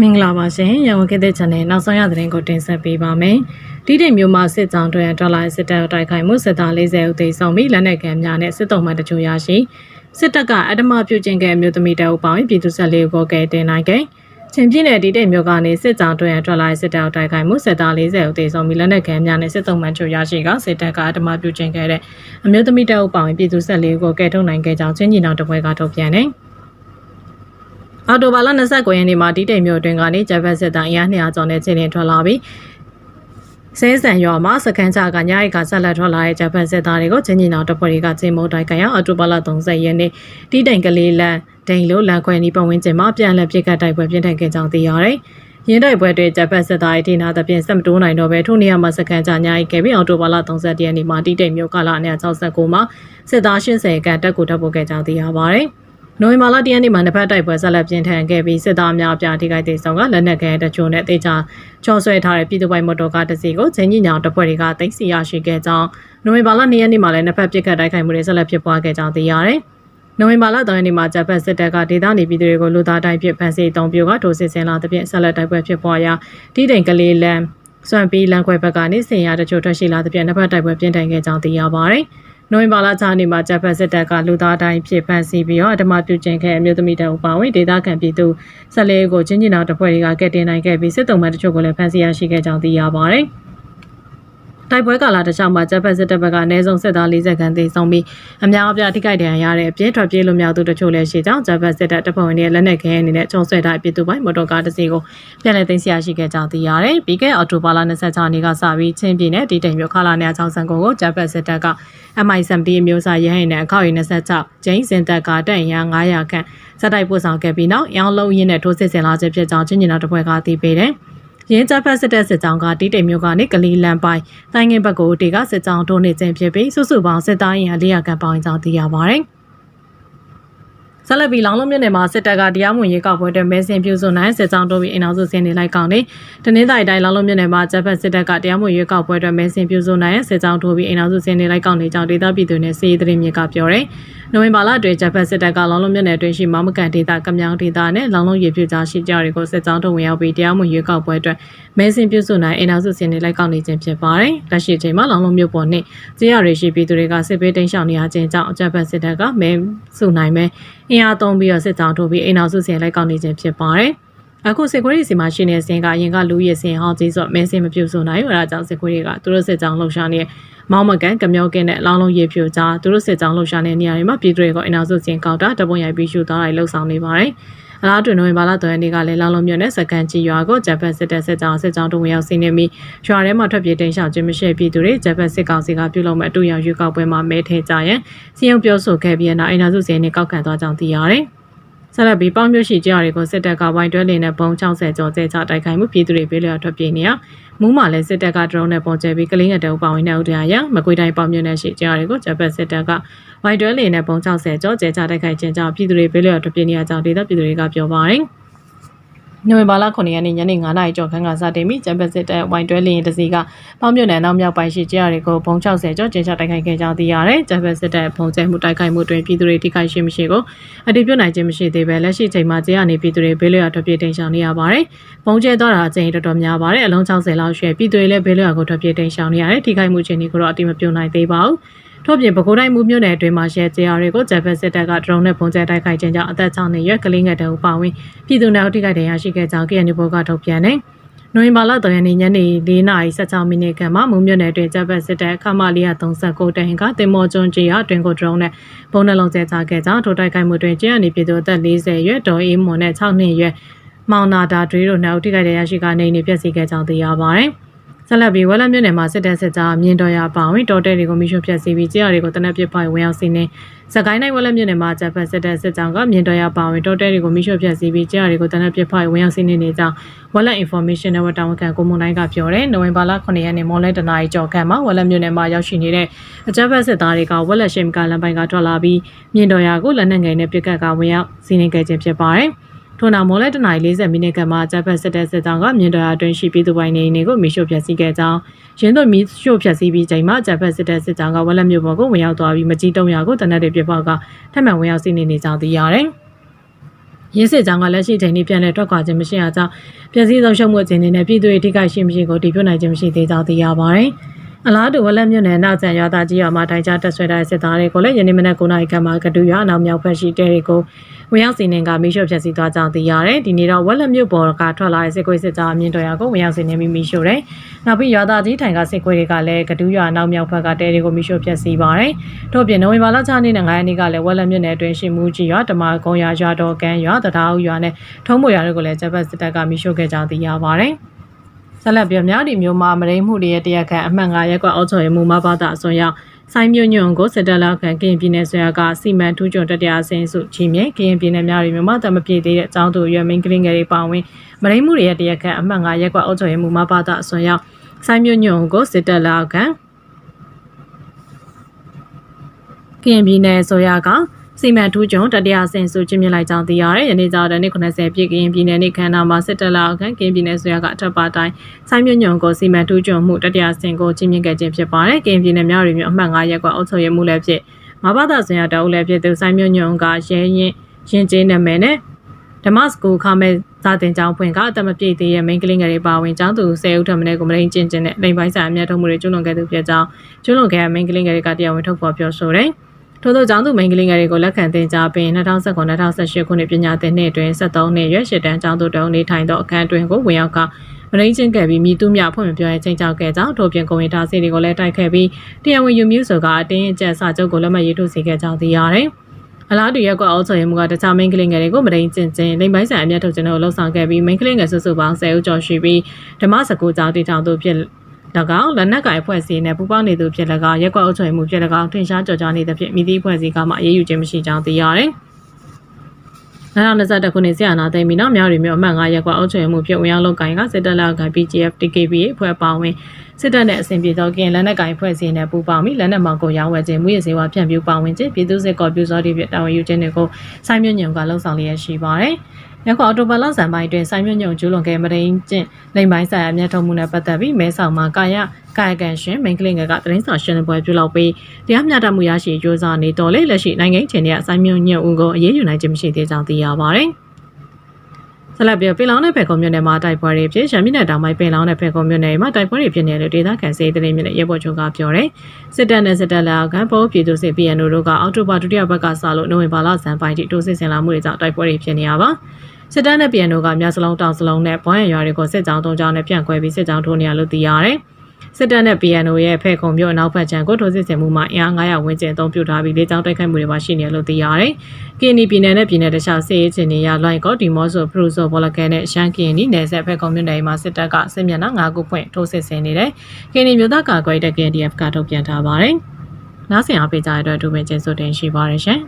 မင်္ဂလာပါရှင်ရန်ကုန်ခေတ်သစ် channel နောက်ဆုံးရသတင်းကိုတင်ဆက်ပေးပါမယ်။ဒီတိမ်မျိုးမှာစစ်ကြောင်းတွေဒေါ်လာစစ်တပ်တိုက်ခိုက်မှုစစ်သား40ဦးသေဆုံးပြီးလက်နက်ကန်များနဲ့စစ်တုံးမှတချို့ရရှိစစ်တပ်ကအဓမ္မပြုကျင့်ခဲ့အမျိုးသမီးတအုပ်ပေါင်းပြည်သူဆက်လေးကိုကဲတင်နိုင်ခဲ့ချင်းပြင်းတဲ့ဒီတိမ်မျိုးကနေစစ်ကြောင်းတွေဒေါ်လာစစ်တပ်တိုက်ခိုက်မှုစစ်သား40ဦးသေဆုံးပြီးလက်နက်ကန်များနဲ့စစ်တုံးမှချို့ရရှိကစစ်တပ်ကအဓမ္မပြုကျင့်ခဲ့တဲ့အမျိုးသမီးတအုပ်ပေါင်းပြည်သူဆက်လေးကိုကဲထုတ်နိုင်ခဲ့ကြောင်းချင်းညီနောင်တပွဲကထုတ်ပြန်တယ်။ အော်တိုဘာလ29ရက်နေ့မှာတီးတိမ်မြို့အတွင်းကနေဂျပန်စစ်သားအင်အား200ကျော်နဲ့ချင်းရင်ထွက်လာပြီးဆဲဆန်ရွာမှာစကန်ချကညရိကဆက်လက်ထွက်လာတဲ့ဂျပန်စစ်သားတွေကိုချင်းညီနောင်တပ်ဖွဲ့တွေကချင်းမုံတိုက်ခိုက်ရအော်တိုဘာလ30ရက်နေ့တီးတိမ်ကလေးလန်ဒိန်လိုလန်ခွဲနီးပတ်ဝန်းကျင်မှာပြန်လည်ပြစ်ခတ်တိုက်ပွဲပြင်းထန်ခဲ့ကြောင်းသိရတယ်။ရင်းတိုက်ပွဲတွေဂျပန်စစ်သားတွေထိနာသဖြင့်ဆက်မတိုးနိုင်တော့ပဲထိုနေရာမှာစကန်ချညရိခဲ့ပြီးအော်တိုဘာလ30ရက်နေ့မှာတီးတိမ်မြို့ကလာ169မှာစစ်သား80ခန့်တက်ကူတပ်ပို့ခဲ့ကြောင်းသိရပါတယ်။ နိုဝင်ဘာလတရက်နေ့မှာနှစ်ဖက်တိုက်ပွဲဆက်လက်ပြင်းထန်ခဲ့ပြီးစစ်သားများအပြားထိခိုက်သေးဆုံးကလက်နက်ခဲတချို့နဲ့တေချာချော်ဆွဲထားတဲ့ပြည်သူ့ပိုင်မော်တော်ကားတစ်စီးကိုချင်းကြီးညောင်တပ်ဖွဲ့တွေကသိမ်းဆီရရှိခဲ့ကြောင်းနိုဝင်ဘာလ2ရက်နေ့မှာလည်းနှစ်ဖက်ပြစ်ခတ်တိုက်ခိုက်မှုတွေဆက်လက်ဖြစ်ပွားခဲ့ကြောင်းသိရတယ်။နိုဝင်ဘာလ3ရက်နေ့မှာဂျပန်စစ်တပ်ကဒေသနေပြည်သူတွေကိုလူသားတိုင်းဖြစ်ဖန်ဆီးအုံပြုကဒိုစစ်စင်လာတဲ့ပြင်ဆက်လက်တိုက်ပွဲဖြစ်ပွားရာတိတိန်ကလေးလန်စွမ်ပီလန်ခွဲဘက်ကနေစင်ရတချို့ထွက်ရှိလာတဲ့ပြင်နှစ်ဖက်တိုက်ပွဲပြင်းထန်ခဲ့ကြောင်းသိရပါတယ်။ နိုဝင်ဘာလ6နေ့မှာဂျပန်စစ်တပ်ကလူသားတိုင်းဖြစ်ဖန်ဆီးပြီးတော့အဓမ္မပြုကျင့်ခဲ့အမျိုးသမီးတအုပ်ပါဝင်ဒေသခံပြည်သူဆက်လေးကိုချင်းချင်းတော်တပ်ဖွဲ့တွေကကက်တင်နိုင်ခဲ့ပြီးစစ်တုံးမှတချို့ကိုလည်းဖမ်းဆီးရရှိခဲ့ကြောင်းသိရပါတယ်။ တိုက်ပွဲကာလတစ်လျှောက်မှာဂျပန်စစ်တပ်ဘက်ကအနည်းဆုံးစစ်သား40ခန်းသေဆုံးပြီးအများအပြားထိခိုက်ဒဏ်ရာရတဲ့အပြင်ထွက်ပြေးလွတ်မြောက်သူတချို့လည်းရှိကြောင်းဂျပန်စစ်တပ်တပ်ဖွဲ့ဝင်တွေလက်နက်ခဲအနေနဲ့ချုံဆွဲထားပြည်သူပိုင်းမော်တော်ကားတစ်စီးကိုပြန်လည်သိမ်းဆည်းရရှိခဲ့ကြောင်းသိရတယ်။ပြီးခဲ့အော်တိုဘာလ26ရက်နေ့ကစပြီးချင်းပြည်နယ်တီတိမ်မြို့ခလာနယ်60ကိုဂျပန်စစ်တပ်က MI70 အမျိုးအစားရဟိန်နဲ့အခောက်ရီ26ဂျိန်းစင်တပ်ကတပ်ရန်900ခန့်စက်တိုက်ပို့ဆောင်ခဲ့ပြီးနောက်ရောင်းလုံးရင်းနဲ့ထိုးစစ်ဆင်လာခြင်းဖြစ်ကြောင်းချင်းကျင်တော်တပွဲကသိပေးတယ်။ ရင်းတပ်ဖက်စစ်တပ်စစ်ကြောင်းကတီးတိမ်မြို့ကနေကလေးလန်ပိုင်းတိုင်းငင်ဘက်ကိုတေကစစ်ကြောင်းထိုးနေခြင်းဖြစ်ပြီးစုစုပေါင်းစစ်သားရင်အလေးရကန်ပေါင်းကြောင်းသိရပါတယ်။ ဆက်လက်ပြီးလောင်လုံးမြို့နယ်မှာစစ်တပ်ကတရားမဝင်ရေကောက်ပွဲတဲ့မဲစင်ပြုစုနိုင်စစ်ကြောင်းတိုးပြီးအင်အောင်စုစင်းနေလိုက်ကောင်နေတနင်္သာရီတိုင်းလောင်လုံးမြို့နယ်မှာဂျပန်စစ်တပ်ကတရားမဝင်ရေကောက်ပွဲတဲ့မဲစင်ပြုစုနိုင်စစ်ကြောင်းတိုးပြီးအင်အောင်စုစင်းနေလိုက်ကောင်နေကြောင်းဒေသပြည်သူနဲ့စီးရီးသတင်းမြစ်ကပြောတယ်။နိုဝင်ဘာလအတွင်းဂျပန်စစ်တပ်ကလောင်လုံးမြို့နယ်အတွင်းရှိမောင်မကန်ဒေသကမြောင်ဒေသနဲ့လောင်လုံးရေပြူကြားရှိကြတွေကိုစစ်ကြောင်းတိုးဝင်ရောက်ပြီးတရားမဝင်ရေကောက်ပွဲအတွက်မဲစင်ပြုစုနိုင်အင်အောင်စုစင်းနေလိုက်ကောင်နေခြင်းဖြစ်ပါတယ်။လက်ရှိချိန်မှာလောင်လုံးမြို့ပေါ်နှင့်ကြေးရရရှိပြည်သူတွေကစစ်ပေးတိမ်းရှောင်နေရခြင်းကြောင့်ဂျပန်စစ်တပ်ကမဲစုနိုင်မဲအင်အားသုံးပြီးတော့စစ်ကြောင်းထိုးပြီးအိမ်အောင်စုစင်လိုက်ကောက်နေခြင်းဖြစ်ပါတယ်။အခုစစ်ခွေးတွေစီမှာရှိနေတဲ့စင်ကအရင်ကလူရည်စင်ဟောင်းကြီးဆိုမဲစင်မပြုတ်ဆိုနိုင်ဘူးအဲဒါကြောင့်စစ်ခွေးတွေကသူတို့စစ်ကြောင်းလှုပ်ရှားနေမောင်းမကန်ကမျောကင်းနဲ့အလောင်းလုံးရေဖြူကြားသူတို့စစ်ကြောင်းလှုပ်ရှားနေတဲ့နေရာတွေမှာပြည်သူတွေကအိမ်အောင်စုစင်ကောက်တာတပွန်ရိုက်ပြီးရှူသွားတာလှုပ်ဆောင်နေပါတယ်။ အလားတူနိုဝင်ဘာလ3ရက်နေ့ကလည်းလောင်လုံးမြို့နယ်စကန်ကြီးရွာကိုဂျပန်စစ်တပ်စစ်ကြောင်းစစ်ကြောင်းတို့ဝင်ရောက်စီးနှင်းပြီးရွာထဲမှာထွက်ပြေးတိမ်းရှောင်ခြင်းမရှိပြည်သူတွေဂျပန်စစ်ကောင်စီကပြုလုပ်မဲ့အတူရောင်ရွေးကောက်ပွဲမှာမဲထဲကြရန်စီယုံပြောဆိုခဲ့ပြီးနောက်အိမ်နာစုစင်းနဲ့ကောက်ခံသွားကြောင်းသိရတယ်။ ဆက်လက်ပြီးပေါင်းမြို့ရှိကြားတွေကိုစစ်တပ်ကဝိုင်းတွဲလင်းနဲ့ဘုံ60ကျော်ကျဲချတိုက်ခိုက်မှုပြည်သူတွေပြေးလျော်ထွက်ပြေးနေရမူးမှလည်းစစ်တပ်ကဒရုန်းနဲ့ပုံကျဲပြီးကလင်းငတ်တုံးပောင်းနေဥတရားရမကွေးတိုင်းပေါင်းမြို့နယ်ရှိကြားတွေကိုဂျပန်စစ်တပ်ကဝိုင်းတွဲလင်းနဲ့ဘုံ60ကျော်ကျဲချတိုက်ခိုက်ခြင်းကြောင့်ပြည်သူတွေပြေးလျော်ထွက်ပြေးနေရကြောင်းဒေသပြည်သူတွေကပြောပါတယ်။ နိုဝင်ဘာလ9ရက်နေ့ညနေ9:00နာရီကျော်ခန့်ကစတင်ပြီးဂျမ်ပစစ်တပ်ဝိုင်တွဲလင်းတစီကပေါင်းမြို့နယ်နောက်မြောက်ပိုင်းရှိကျရတွေကိုဘုံ60ကျော်ကျင်းချတိုက်ခိုက်ခဲ့ကြောင်းသိရတယ်။ဂျမ်ပစစ်တပ်ဘုံကျဲမှုတိုက်ခိုက်မှုတွင်ပြည်သူတွေထိခိုက်ရှိမရှိကိုအတည်ပြုနိုင်ခြင်းမရှိသေးပဲလက်ရှိချိန်မှာကျရနေပြည်သူတွေဘေးလွတ်ရာထွက်ပြေးတိမ်းရှောင်နေရပါတယ်။ဘုံကျဲသွားတာအကြိမ်တော်တော်များပါတယ်။အလုံး60လောက်ရှိပြည်သူတွေလည်းဘေးလွတ်ရာကိုထွက်ပြေးတိမ်းရှောင်နေရတယ်။ထိခိုက်မှုချင်းတွေကိုတော့အတည်မပြုနိုင်သေးပါဘူး။ ထို့ပြင်ပဲခူးတိုင်းမှုမြို့နယ်အတွင်းမှာရဲကြေးတွေကိုဂျပန်စစ်တပ်ကဒရုန်းနဲ့ပုံကျဲတိုက်ခိုက်ခြင်းကြောင့်အသက်6နှစ်ရွယ်ကလေးငယ်တအုပ်ပါဝင်ပြည်သူများထိခိုက်ဒဏ်ရာရှိခဲ့ကြောင်း KNU ဘောကထုတ်ပြန်တယ်။နိုဝင်ဘာလ3ရက်နေ့ညနေ4:16မိနစ်ခန့်မှာမုံမြို့နယ်တွင်ဂျပန်စစ်တပ်ခမလီယာ39တဟင်ကတင်မော်ကျွန်းကြီးဟာတွင်ကိုဒရုန်းနဲ့ဘုံနှလုံးကျဲချခဲ့ကြောင်းထိုတိုက်ခိုက်မှုတွင်ကျင်းရနေပြည်သူအသက်40ရွယ်ဒေါ်အေးမွန်နဲ့6နှစ်ရွယ်မောင်နာတာတွေတို့နောက်ထိခိုက်ဒဏ်ရာရှိကနေနေပြည့်စည်ခဲ့ကြောင်းသိရပါတယ်။ ဆက်လက်ပြီးဝက်လက်မြို့နယ်မှာစစ်တပ်စစ်သားမြင်းတော်ရပါဝင်တော်တဲတွေကိုမိရှုဖျက်ဆီးပြီးကြေးရတွေကိုတနက်ပစ်ပိုင်ဝင်ရောက်စီးနေစကိုင်းတိုင်းဝက်လက်မြို့နယ်မှာဂျပန်စစ်တပ်စစ်ကြောင်းကမြင်းတော်ရပါဝင်တော်တဲတွေကိုမိရှုဖျက်ဆီးပြီးကြေးရတွေကိုတနက်ပစ်ပိုင်ဝင်ရောက်စီးနေနေကြောင်းဝက်လက် information network တာဝန်ခံကိုမွန်တိုင်းကပြောတယ်နိုဝင်ဘာလ9ရက်နေ့မော်လဲတနာရီကျော်ခန့်မှာဝက်လက်မြို့နယ်မှာရောက်ရှိနေတဲ့အကြမ်းဖက်စစ်သားတွေကဝက်လက်ရှိမကလန်ပိုင်းကထွက်လာပြီးမြင်းတော်ရကိုလက်နက်ငယ်နဲ့ပစ်ကတ်ကဝင်ရောက်စီးနေခဲ့ခြင်းဖြစ်ပါတယ်။ ထို့နောက်မော်လဲတနာရီ40မိနစ်ခန့်မှာဂျပန်စစ်တပ်စစ်တောင်ကမြင်တော်ရအတွင်းရှိပြည်သူပိုင်နေအိမ်တွေကိုမီးရှို့ဖျက်ဆီးခဲ့ကြောင်းရင်းတို့မီးရှို့ဖျက်ဆီးပြီးချိန်မှာဂျပန်စစ်တပ်စစ်တောင်ကဝက်လက်မြို့ပေါ်ကိုဝင်ရောက်သွားပြီးမကြီးတုံးရကိုတနက်တွေပြပောက်ကထပ်မံဝင်ရောက်စီးနေနေကြောင်းသိရတယ်။ရရင်းစစ်ကြောင့်ကလက်ရှိချိန်ထိပြန်လည်ထွက်ခွာခြင်းမရှိတာကြောင့်ပြည်စည်းဆုံးရှုံးမှုခြင်းတွေနဲ့ပြည်သူတွေထိခိုက်ရှိမရှိကိုတည်ပြုနိုင်ခြင်းမရှိသေးကြောင်းသိရပါတယ်။ အလားတူဝက်လက်မြို့နယ်နောက်ကျန်ရွာသားကြီးရွာမှာတိုင်ကြားတက်ဆွဲတဲ့စစ်သားတွေကိုလည်းယနေ့မနက်9နာရီခန့်မှာကတူရွာအနောက်မြောက်ဘက်ရှိတဲတွေကိုဝင်ရောက်စီးနှင်ကမိရှို့ဖျက်ဆီးသွားကြောင်းသိရတယ်။ဒီနေ့တော့ဝက်လက်မြို့ပေါ်ကထွက်လာတဲ့စစ်ကွေးစစ်သားအမြင့်တော်ရွာကိုဝင်ရောက်စီးနှင်ပြီးမိရှို့တယ်။နောက်ပြီးရွာသားကြီးထိုင်ကစစ်ကွေးတွေကလည်းကတူရွာအနောက်မြောက်ဘက်ကတဲတွေကိုမိရှို့ဖျက်ဆီးပါတယ်။ထို့ပြင်နိုဝင်ဘာလ6ရက်နေ့နဲ့9ရက်နေ့ကလည်းဝက်လက်မြို့နယ်အတွင်းရှိမှုကြီးရွာတမကုန်းရွာရွာတော်ကန်းရွာတထားဦးရွာနဲ့ထုံးမွေရွာတို့ကိုလည်းဂျပန်စစ်တပ်ကမိရှို့ခဲ့ကြောင်းသိရပါတယ်။ ဆက်လက်ပြမြောက်ဒီမျိုးမှာမရိမှုတွေရဲ့တရားခံအမှတ်9ရက်ကွအောက်ချော်ရမှုမဘာသာအစွန်ရောက်ဆိုင်မြို့ညွန့်ကိုစစ်တပ်လောက်ခံကရင်ပြည်နယ်ဆွေကစီမံထူးချွန်တတရားစင်းစုချီးမြှင့်ကရင်ပြည်နယ်များရီမြို့မှာတမပြည့်သေးတဲ့အကြောင်းတို့ရွယ်မင်းကလင်းငယ်တွေပါဝင်မရိမှုတွေရဲ့တရားခံအမှတ်9ရက်ကွအောက်ချော်ရမှုမဘာသာအစွန်ရောက်ဆိုင်မြို့ညွန့်ကိုစစ်တပ်လောက်ခံကရင်ပြည်နယ်ဆိုရက စီမံထူးကျွန်းတတရားစင်စုချင်းမြင့်လိုက်ကြောင်းသိရတယ်။ယနေ့ကျတော့နေ့90ပြည့်ကရင်ပြည်နယ်နေ့ခန္ဓာမှာစစ်တပ်လောက်ခံကရင်ပြည်နယ်ဆိုရကအထက်ပါတိုင်းဆိုင်းမြညုံကိုစီမံထူးကျွန်းမှုတတရားစင်ကိုချင်းမြင့်ခဲ့ခြင်းဖြစ်ပါတယ်။ကရင်ပြည်နယ်မြောက်ရီမြို့အမှတ်9ရပ်ကွက်အုပ်ချုပ်ရေးမှုလည်းဖြစ်မဘာသာဆွေရတအုပ်လည်းဖြစ်သူဆိုင်းမြညုံကရဲရင်ရင်ကျေးနာမည်နဲ့ဓမ္မစကူခမဲဇာတင်ကျောင်းဖွင့်ကအတမပြည့်သေးရဲ့မိန်းကလေးငယ်တွေပါဝင်ကျောင်းသူ10ဦးထပ်မံကိုမရင်းကျင့်ကျင့်နဲ့လိမ်ပိုင်းဆိုင်အမြတ်ထုတ်မှုတွေကျွလွန်ခဲ့သူဖြစ်ကြောင်းကျွလွန်ခဲ့တဲ့မိန်းကလေးငယ်တွေကတရားဝင်ထုတ်ဖော်ပြောဆိုတယ်။ ထို့သောကျောင်းသူမိန်းကလေးငယ်တွေကိုလက်ခံတင်ကြားပြီး2019-2018ခုနှစ်ပညာသင်နှစ်အတွင်း73နှစ်ရွယ်ရှစ်တန်းကျောင်းသူတုံးနေထိုင်သောအခန်းတွင်ကိုဝင်ရောက်ကမရင်းချင်းခဲ့ပြီးမြည်သူမြဖွင့်မပြောရင်ချိန်ချောက်ခဲ့ကြောင်းထို့ပြင်ကိုဝင်သားစီတွေကိုလည်းတိုက်ခဲ့ပြီးတရားဝင်ယူမျိုးဆိုကအတင်းအကျပ်စာချုပ်ကိုလက်မှတ်ရေးထိုးစေခဲ့ကြောင်းသိရတယ်။အလားတူရက်ကွက်အောက်ဆိုရင်မူကတခြားမိန်းကလေးငယ်တွေကိုမရင်းချင်းချင်းလိမ်ပိုင်းဆိုင်အမြတ်ထုတ်ခြင်းတို့လှုပ်ဆောင်ခဲ့ပြီးမိန်းကလေးငယ်စုစုပေါင်း10ဦးကျော်ရှိပြီးဓမ္မစကူကျောင်းတည်ထောင်သူဖြစ်၎ င်းလက်နက်ကင်ဖွဲ့စည်းနဲ့ပူပေါင်းနေသူဖြစ်၎င်းရက်ကွက်အုပ်ချုပ်မှုဖြစ်၎င်းထင်ရှားကြော်ကြားနေသဖြင့်မိသည့်ဖွဲ့စည်းကမှအရေးယူခြင်းမရှိကြောင်းသိရတယ်။2021ခုနှစ်ဆီယနာသိမ်းပြီးနောက်မြောက်ရီမြို့အမှတ်9ရက်ကွက်အုပ်ချုပ်မှုဖြစ်ဝင်ရောက်လုပ်ကိုင်ကစစ်တပ်လောက်က PGF TKBA ဖွဲ့ပါဝင်စစ်တပ်နဲ့အစဉ်ပြေသောကင်လက်နက်ကင်ဖွဲ့စည်းနဲ့ပူးပေါင်းပြီးလက်နက်မောင်ကိုရောင်းဝယ်ခြင်းမူရစေဝါဖြန့်ဖြူးပါဝင်ခြင်းပြည်သူ့စစ်ကော်ပြူစောတိဖြစ်တာဝန်ယူခြင်းတွေကိုစိုင်းမြင့်ညုံကလှုံ့ဆော်လျက်ရှိပါတယ်။ ရခိုင်အော်တိုဘလဆန်ပိုင်းတွင်စိုင်းမြင့်ညုံကျူးလွန်ခဲ့မရင်းကျင့်လိမ်ပိုင်းဆိုင်ရာမြတ်ထုံမှုနဲ့ပတ်သက်ပြီးမဲဆောက်မှာကာယကာယကံရှင်မိန်ကလေးငယ်ကသတင်းစာရှင်းလင်းပွဲပြုလုပ်ပြီးတရားမျှတမှုရရှိကြိုးစားနေတော်လေလက်ရှိနိုင်ငံချင်းတွေကစိုင်းမြင့်ညုံဦးကိုအရေးယူနိုင်ခြင်းမရှိသေးကြောင်းသိရပါတယ်။ဆလပ်ပြပင်လောင်းတဲ့ဖက်ကုံမြို့နယ်မှာတိုက်ပွဲတွေဖြစ်ရမြင့်တဲ့တောင်ပိုင်းပင်လောင်းတဲ့ဖက်ကုံမြို့နယ်မှာတိုက်ပွဲတွေဖြစ်နေတယ်လို့ဒေသခံစေတလေးမြို့နယ်ရဲဘော်ချုပ်ကပြောတယ်စစ်တပ်နဲ့စစ်တပ်လက်အောက်ကပေါ်ပြည်သူစစ် PNO တို့ကအောက်တိုဘာဒုတိယဘက်ကစလို့နိုဝင်ဘာလဇန်ပိုင်းထိတိုးစစ်ဆင်လာမှုတွေကြောင့်တိုက်ပွဲတွေဖြစ်နေရပါ စစ်တပ်နဲ့ PNO ကမြစလုံးတောင်စလုံးနဲ့ဘွမ်းရရွာတွေကိုစစ်ကြောင်းတုံးကြောင်းနဲ့ပြန်ခွဲပြီးစစ်ကြောင်းထိုးနေရလို့သိရတယ်စစ်တပ်နဲ့ PNO ရဲ့ဖဲခုံမြို့အနောက်ဘက်ခြမ်းကိုထိုးစစ်ဆင်မှုမှာအင်အား900ဝန်းကျင်အသုံးပြုထားပြီးလေကြောင်းတိုက်ခိုက်မှုတွေပါရှိနေလို့သိရတယ်။ကင်းနီပြည်နယ်နဲ့ပြည်နယ်တခြားစစ်ရေးချင်းတွေရလွိုင်းကောဒီမော့ဆိုဖရူဆိုဘောလကန်နဲ့ရှမ်းကင်းနီနယ်ဆက်ဖဲခုံမြို့နယ်မှာစစ်တပ်ကစစ်မျက်နှာ9ခုဖွင့်ထိုးစစ်ဆင်နေတယ်။ကင်းနီမြို့သားကာကွယ်တဲ့ KNDF ကထုတ်ပြန်ထားပါတယ်။နားဆင်အားပေးကြတဲ့အတွက်ဒုမင်းကျင်းစုတင်ရှိပါရရှင်။